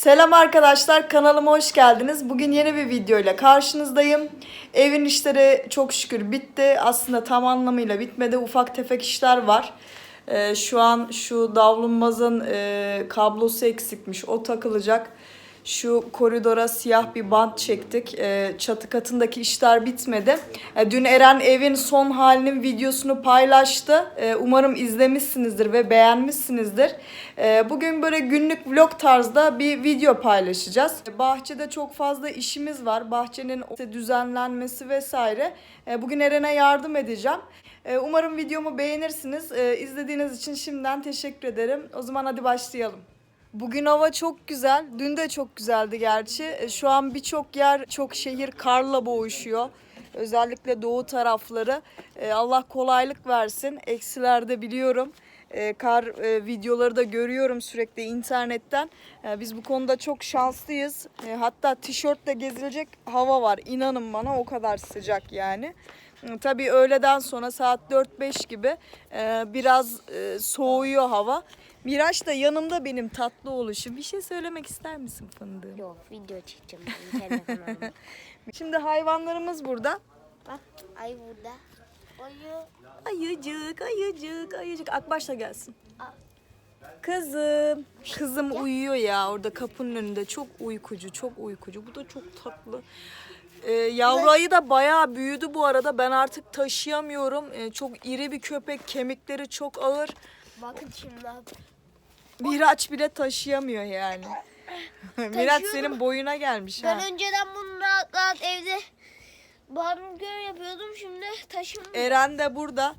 Selam arkadaşlar kanalıma hoş geldiniz. Bugün yeni bir video ile karşınızdayım. Evin işleri çok şükür bitti. Aslında tam anlamıyla bitmedi. Ufak tefek işler var. Ee, şu an şu davlumbazın e, kablosu eksikmiş. O takılacak. Şu koridora siyah bir bant çektik. Ee, çatı katındaki işler bitmedi. Ee, dün Eren evin son halinin videosunu paylaştı. Ee, umarım izlemişsinizdir ve beğenmişsinizdir. Bugün böyle günlük vlog tarzda bir video paylaşacağız. Bahçede çok fazla işimiz var. Bahçenin düzenlenmesi vesaire. Bugün Eren'e yardım edeceğim. Umarım videomu beğenirsiniz. Ee, izlediğiniz için şimdiden teşekkür ederim. O zaman hadi başlayalım. Bugün hava çok güzel. Dün de çok güzeldi gerçi. E, Şu an birçok yer, çok şehir karla boğuşuyor. Özellikle doğu tarafları. E, Allah kolaylık versin. Eksilerde biliyorum. E, Kar videoları da görüyorum sürekli internetten. Biz bu konuda çok şanslıyız. Hatta tişörtle gezilecek hava var. İnanın bana o kadar sıcak yani. Tabii öğleden sonra saat 4-5 gibi biraz soğuyor hava. Miraç da yanımda benim tatlı oluşum. Bir şey söylemek ister misin fındığım? Yok video çekeceğim ben kanalıma. Şimdi hayvanlarımız burada. Bak ay burada. Ayı. Ayıcık, ayıcık, ayıcık. Akbaş da gelsin. Kızım. Kızım uyuyor ya orada kapının önünde. Çok uykucu, çok uykucu. Bu da çok tatlı. Ee, yavru ayı da bayağı büyüdü bu arada. Ben artık taşıyamıyorum. Ee, çok iri bir köpek. Kemikleri çok ağır. Bakın şimdi. Miraç bile taşıyamıyor yani. Miraç senin boyuna gelmiş ha. Ben önceden bunu rahat rahat evde barbekü yapıyordum şimdi taşım. Eren de burada.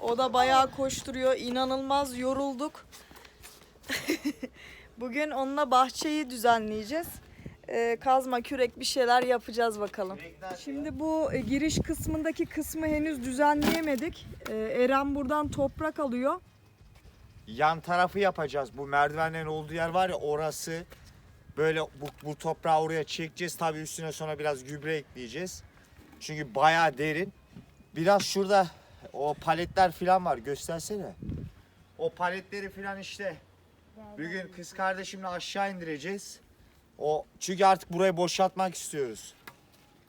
O da bayağı koşturuyor. İnanılmaz yorulduk. Bugün onunla bahçeyi düzenleyeceğiz. Ee, kazma, kürek bir şeyler yapacağız bakalım. Şimdi bu e, giriş kısmındaki kısmı henüz düzenleyemedik. Ee, Eren buradan toprak alıyor. Yan tarafı yapacağız. Bu merdivenlerin olduğu yer var ya orası. Böyle bu, bu toprağı oraya çekeceğiz. Tabii üstüne sonra biraz gübre ekleyeceğiz. Çünkü bayağı derin. Biraz şurada o paletler falan var. Göstersene. O paletleri falan işte bugün kız kardeşimle aşağı indireceğiz. O çünkü artık burayı boşaltmak istiyoruz.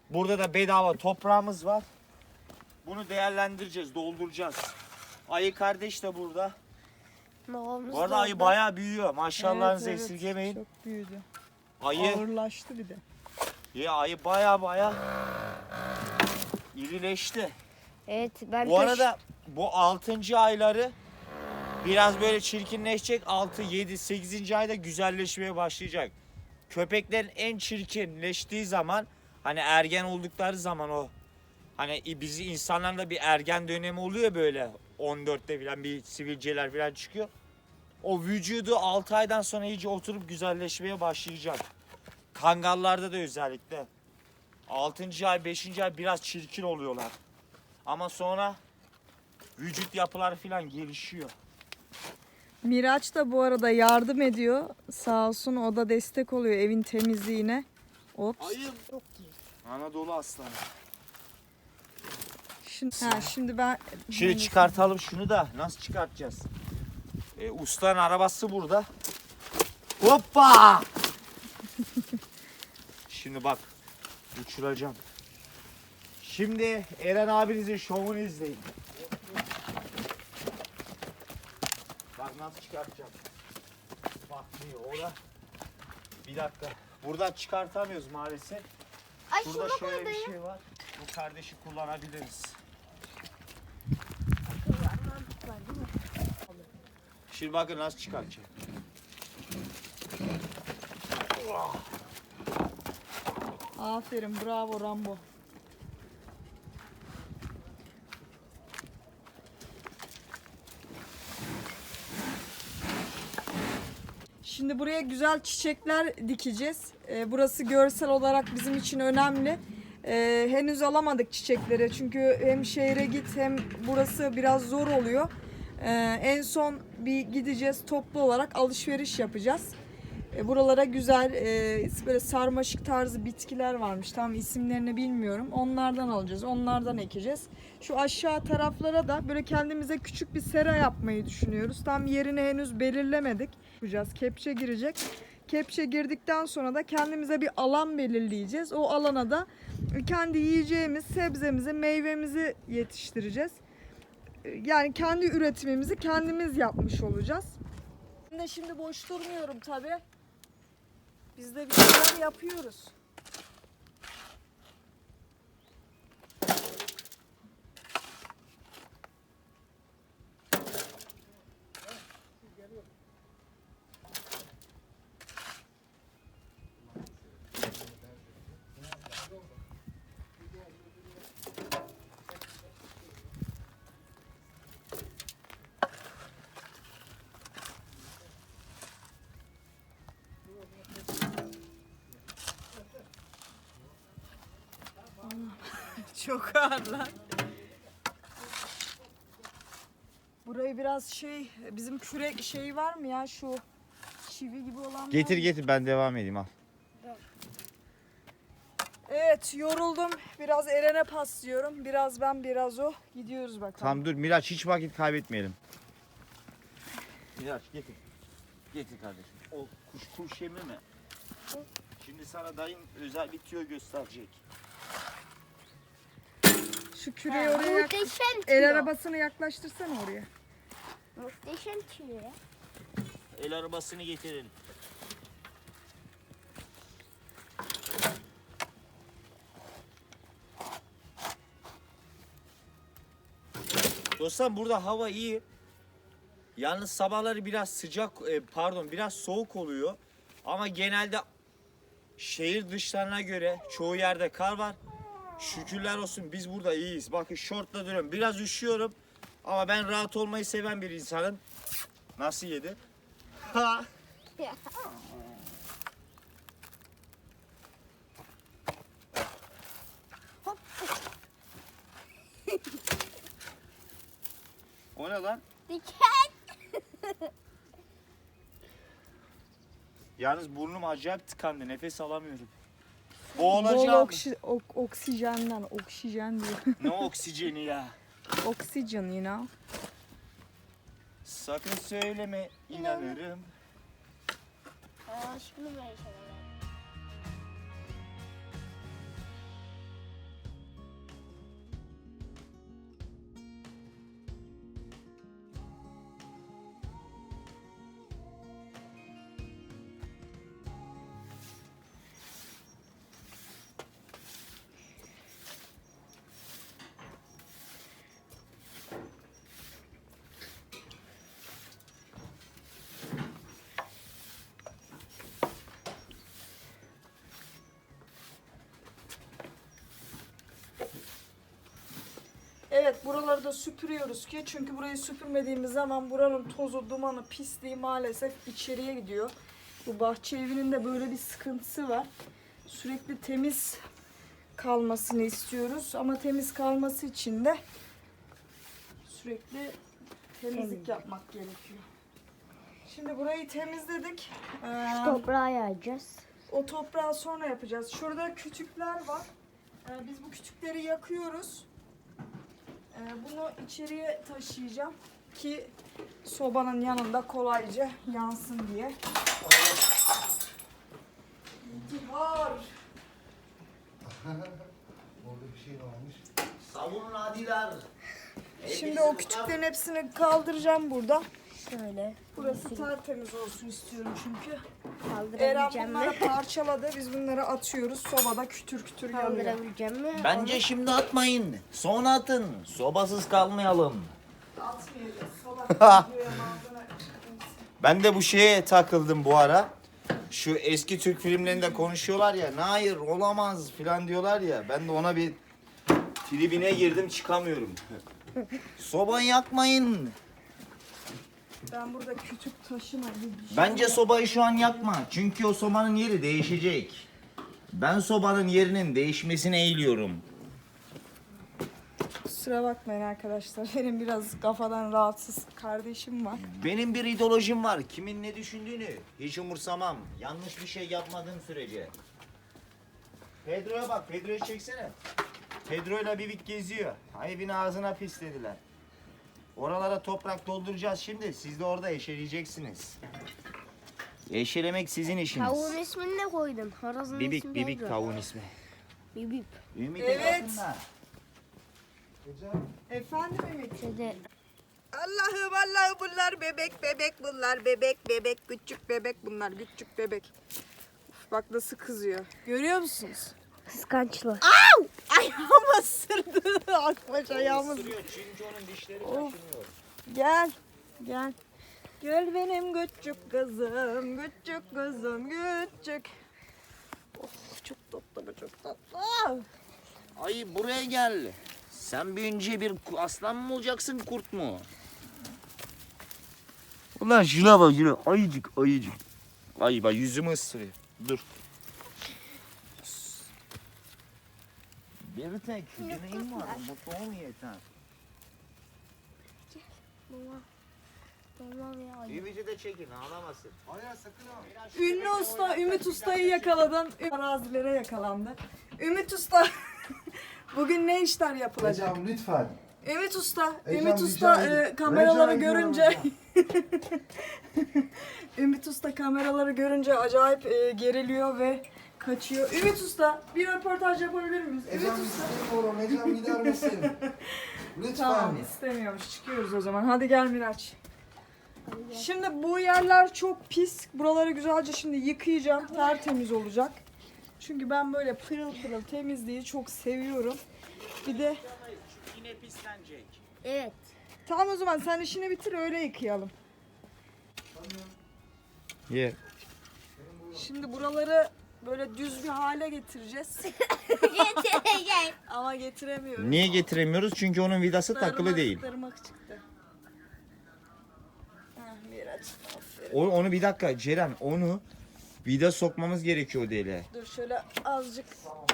Burada da bedava toprağımız var. Bunu değerlendireceğiz, dolduracağız. Ayı kardeş de burada. Babamız Bu arada da ayı bayağı büyüyor. Maşallahınızı Evet, evet. esirgemeyin. Çok büyüdü. Ayı, Ağırlaştı bir de. ya ayı bayağı bayağı irileşti. Evet ben Bu taş- arada bu 6. ayları biraz böyle çirkinleşecek. 6, 7, 8. ayda güzelleşmeye başlayacak. Köpeklerin en çirkinleştiği zaman hani ergen oldukları zaman o hani bizi insanların da bir ergen dönemi oluyor böyle 14'te falan bir sivilceler falan çıkıyor. O vücudu 6 aydan sonra iyice oturup güzelleşmeye başlayacak. Kangallarda da özellikle 6. ay 5. ay biraz çirkin oluyorlar. Ama sonra vücut yapıları falan gelişiyor. Miraç da bu arada yardım ediyor. Sağ olsun o da destek oluyor evin temizliğine. Ops. Ayım. Anadolu aslanı. Şimdi, ha, şimdi ben Şimdi çıkartalım şunu da. Nasıl çıkartacağız? E, ustanın arabası burada. Hoppa! Şimdi bak. Uçuracağım. Şimdi Eren abinizin şovunu izleyin. Bak nasıl çıkartacağım. Bak bir orada. Bir dakika. Buradan çıkartamıyoruz maalesef. Ay Burada şöyle bir şey var. Bu kardeşi kullanabiliriz. Şimdi nasıl çıkartacağım. Aferin bravo Rambo. Şimdi buraya güzel çiçekler dikeceğiz. Ee, burası görsel olarak bizim için önemli. Ee, henüz alamadık çiçekleri çünkü hem şehre git hem burası biraz zor oluyor. Ee, en son bir gideceğiz toplu olarak alışveriş yapacağız. E, Buralara güzel e, böyle sarmaşık tarzı bitkiler varmış. Tam isimlerini bilmiyorum. Onlardan alacağız. Onlardan ekeceğiz. Şu aşağı taraflara da böyle kendimize küçük bir sera yapmayı düşünüyoruz. Tam yerini henüz belirlemedik. Yapacağız. Kepçe girecek. Kepçe girdikten sonra da kendimize bir alan belirleyeceğiz. O alana da kendi yiyeceğimiz sebzemizi, meyvemizi yetiştireceğiz. Yani kendi üretimimizi kendimiz yapmış olacağız. Ben de şimdi boş durmuyorum tabii. Biz de bir şeyler yapıyoruz. Çok ağır lan. Burayı biraz şey, bizim kürek şey var mı ya şu çivi gibi olan var Getir mı? getir ben devam edeyim al. Evet yoruldum. Biraz Eren'e paslıyorum. Biraz ben biraz o. Gidiyoruz bakalım. Tamam dur Miraç hiç vakit kaybetmeyelim. Miraç getir. Getir kardeşim. O kuş kuş yemi mi? Şimdi sana dayım özel bir tüyo gösterecek. Şu küreği oraya yak- Muhteşem El tüyo. arabasını yaklaştırsana oraya. Muhteşem tüyo. El arabasını getirin. Dostlar burada hava iyi. Yalnız sabahları biraz sıcak, e, pardon biraz soğuk oluyor. Ama genelde şehir dışlarına göre çoğu yerde kar var. Şükürler olsun biz burada iyiyiz. Bakın şortla duruyorum. Biraz üşüyorum. Ama ben rahat olmayı seven bir insanım. Nasıl yedi? Ha. O ne lan? Diken. Yalnız burnum acayip tıkandı. Nefes alamıyorum. Bol Boğulacağım. oksi- ok- oksijenden, oksijen diyor. ne oksijeni ya. Oksijen you know. Sakın söyleme inanırım. Aşkım böyle şeyler. Evet buraları da süpürüyoruz ki çünkü burayı süpürmediğimiz zaman buranın tozu, dumanı, pisliği maalesef içeriye gidiyor. Bu bahçe evinin de böyle bir sıkıntısı var. Sürekli temiz kalmasını istiyoruz ama temiz kalması için de sürekli temizlik yapmak gerekiyor. Şimdi burayı temizledik. Ee, Toprağa yayacağız. o toprağı sonra yapacağız. Şurada kütükler var. Ee, biz bu kütükleri yakıyoruz. Ee, bunu içeriye taşıyacağım ki sobanın yanında kolayca yansın diye. İntihar. Orada bir şey varmış. Savunun adiler. Şimdi o kütüklerin hepsini kaldıracağım burada. Şöyle. Burası tertemiz olsun istiyorum çünkü. Eren Kaldırabileceğim mi? bunları parçaladı. Biz bunları atıyoruz. Sobada kütür kütür yanıyor. Kaldırabileceğim mi? Bence şimdi atmayın. Sonra atın. Sobasız kalmayalım. Atmayacağız. Malzeme. Ben de bu şeye takıldım bu ara. Şu eski Türk filmlerinde konuşuyorlar ya. Hayır olamaz falan diyorlar ya. Ben de ona bir tribine girdim çıkamıyorum. Sobayı yakmayın. Ben burada kütük taşıma gibi şey Bence sobayı şu an yakma. Çünkü o sobanın yeri değişecek. Ben sobanın yerinin değişmesine eğiliyorum. Kusura bakmayın arkadaşlar. Benim biraz kafadan rahatsız kardeşim var. Benim bir ideolojim var. Kimin ne düşündüğünü hiç umursamam. Yanlış bir şey yapmadığım sürece. Pedro'ya bak. Pedro'yu çeksene. Pedro'yla Bibik geziyor. Evin ağzına pislediler. Oralara toprak dolduracağız şimdi. Siz de orada eşeleyeceksiniz. Eşelemek sizin işiniz. Tavuğun ismini ne koydun? Horozun Bibik ismi bibik neydi? tavuğun ismi. Bibip. Ümit Evet. Efendim Ümit? Dede. Allah'ım Allah'ım bunlar bebek bebek bunlar bebek bebek küçük bebek bunlar küçük bebek. Uf, bak nasıl kızıyor. Görüyor musunuz? Kıskançlı. Ayağıma ısırdı. Akbaş çünkü onun dişleri Of. kaşınıyor. Gel. Gel. Gel benim küçük kızım, küçük kızım, küçük. Of çok tatlı bu çok tatlı. Ay buraya gel. Sen büyünce bir aslan mı olacaksın kurt mu? Ulan şuna bak şuna ayıcık ayıcık. Ay bak yüzümü ısırıyor. Dur. Bir tek yüzüne var. Mutlu ol yeter. Baba. Tamam ya. Ümidi de çekin ağlamasın. hayır sakın ha. Ünlü usta Ümit Usta'yı yakaladın. Arazilere yakalandı. Ümit Usta bugün ne işler yapılacak? Ecem lütfen. Ümit Usta, Ecem, Ümit Usta e, kameraları görünce Ümit Usta kameraları görünce acayip e, geriliyor ve kaçıyor. Ümit Usta bir röportaj yapabilir miyiz? Ümit Ecem Usta. istemiyorum. Ecem gider misin? Lütfen. Tamam istemiyormuş çıkıyoruz o zaman. Hadi gel Miraç. Şimdi bu yerler çok pis. Buraları güzelce şimdi yıkayacağım. Tertemiz olacak. Çünkü ben böyle pırıl pırıl temizliği çok seviyorum. Bir de Yine pislenecek. Evet. tamam o zaman sen işini bitir öyle yıkayalım. Ye. Şimdi buraları böyle düz bir hale getireceğiz. Gel. Ama getiremiyoruz. Niye getiremiyoruz? Çünkü onun vidası takılı değil. darmak çıktı. Heh, Miraç. aferin. O, onu bir dakika Ceren onu vida sokmamız gerekiyor deliğe. Dur şöyle azıcık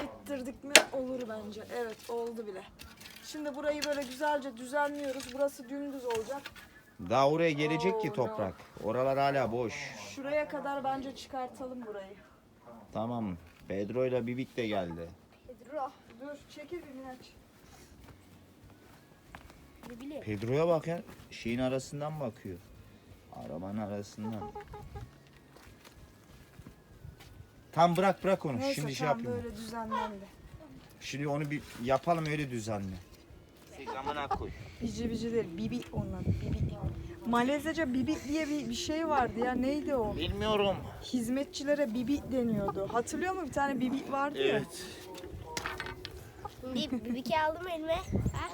ittirdik mi olur bence. Evet oldu bile. Şimdi burayı böyle güzelce düzenliyoruz. Burası dümdüz olacak. Daha oraya gelecek Oo, ki no. toprak. Oralar hala boş. Şuraya kadar bence çıkartalım burayı. Tamam. Pedro ile Bibik de geldi. Dur çekil bir Miraç. Bibili. Pedro'ya bak ya. Şeyin arasından bakıyor. Arabanın arasından. Tam bırak bırak onu. Neyse Şimdi şey tam yapayım. böyle düzenlendi. Şimdi onu bir yapalım öyle düzenli. Zamana koy. Bici bici değil. Bibi onlar. Bibi. Malezece bibi diye bir, bir şey vardı ya. Neydi o? Bilmiyorum. Hizmetçilere bibi deniyordu. Hatırlıyor musun? Bir tane bibi vardı ya. Evet. Şimdi bibiki aldım elime. Ha?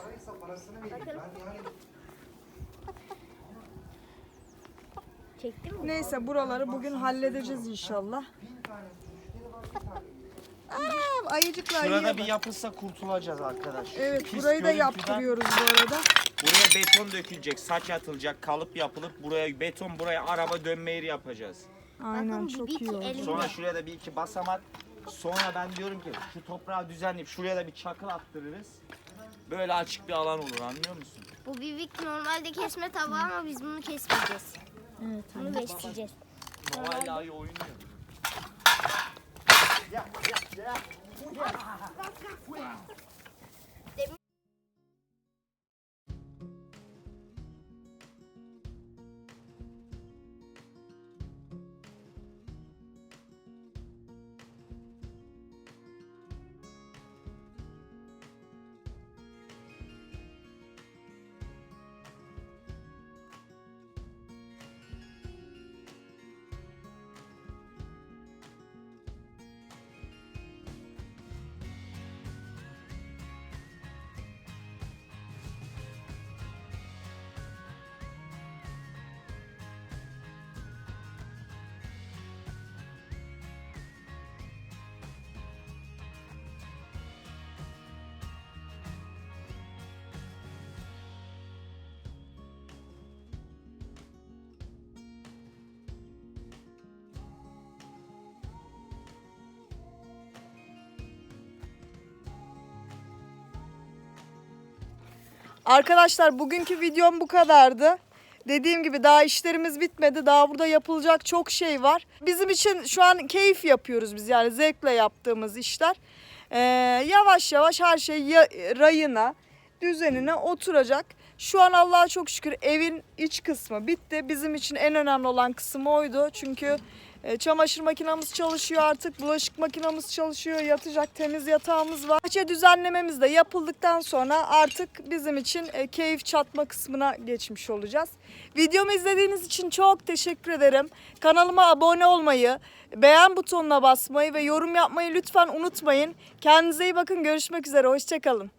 Çektin mi? Neyse buraları bugün halledeceğiz inşallah. Anam ayıcıklar Şurada bir yapılsa kurtulacağız arkadaş. Evet Pis burayı da görüntüden yaptırıyoruz bu arada. Buraya beton dökülecek, saç atılacak, kalıp yapılıp buraya beton, buraya araba dönme yeri yapacağız. Aynen Bakın, çok iyi ki oldu. elim- Sonra şuraya da bir iki basamak. Sonra ben diyorum ki şu toprağı düzenleyip şuraya da bir çakıl attırırız. Böyle açık bir alan olur anlıyor musun? Bu bibik normalde kesme tabağı ama biz bunu kesmeyeceğiz. Evet. Bunu besleyeceğiz. Noel ayı oynuyor. Yeah, yeah, yeah. Arkadaşlar bugünkü videom bu kadardı. Dediğim gibi daha işlerimiz bitmedi. Daha burada yapılacak çok şey var. Bizim için şu an keyif yapıyoruz biz yani zevkle yaptığımız işler. Ee, yavaş yavaş her şey ya- rayına, düzenine oturacak. Şu an Allah'a çok şükür evin iç kısmı bitti. Bizim için en önemli olan kısım oydu. Çünkü çamaşır makinamız çalışıyor artık. Bulaşık makinamız çalışıyor. Yatacak temiz yatağımız var. Bahçe düzenlememiz de yapıldıktan sonra artık bizim için e, keyif çatma kısmına geçmiş olacağız. Videomu izlediğiniz için çok teşekkür ederim. Kanalıma abone olmayı, beğen butonuna basmayı ve yorum yapmayı lütfen unutmayın. Kendinize iyi bakın. Görüşmek üzere. Hoşçakalın.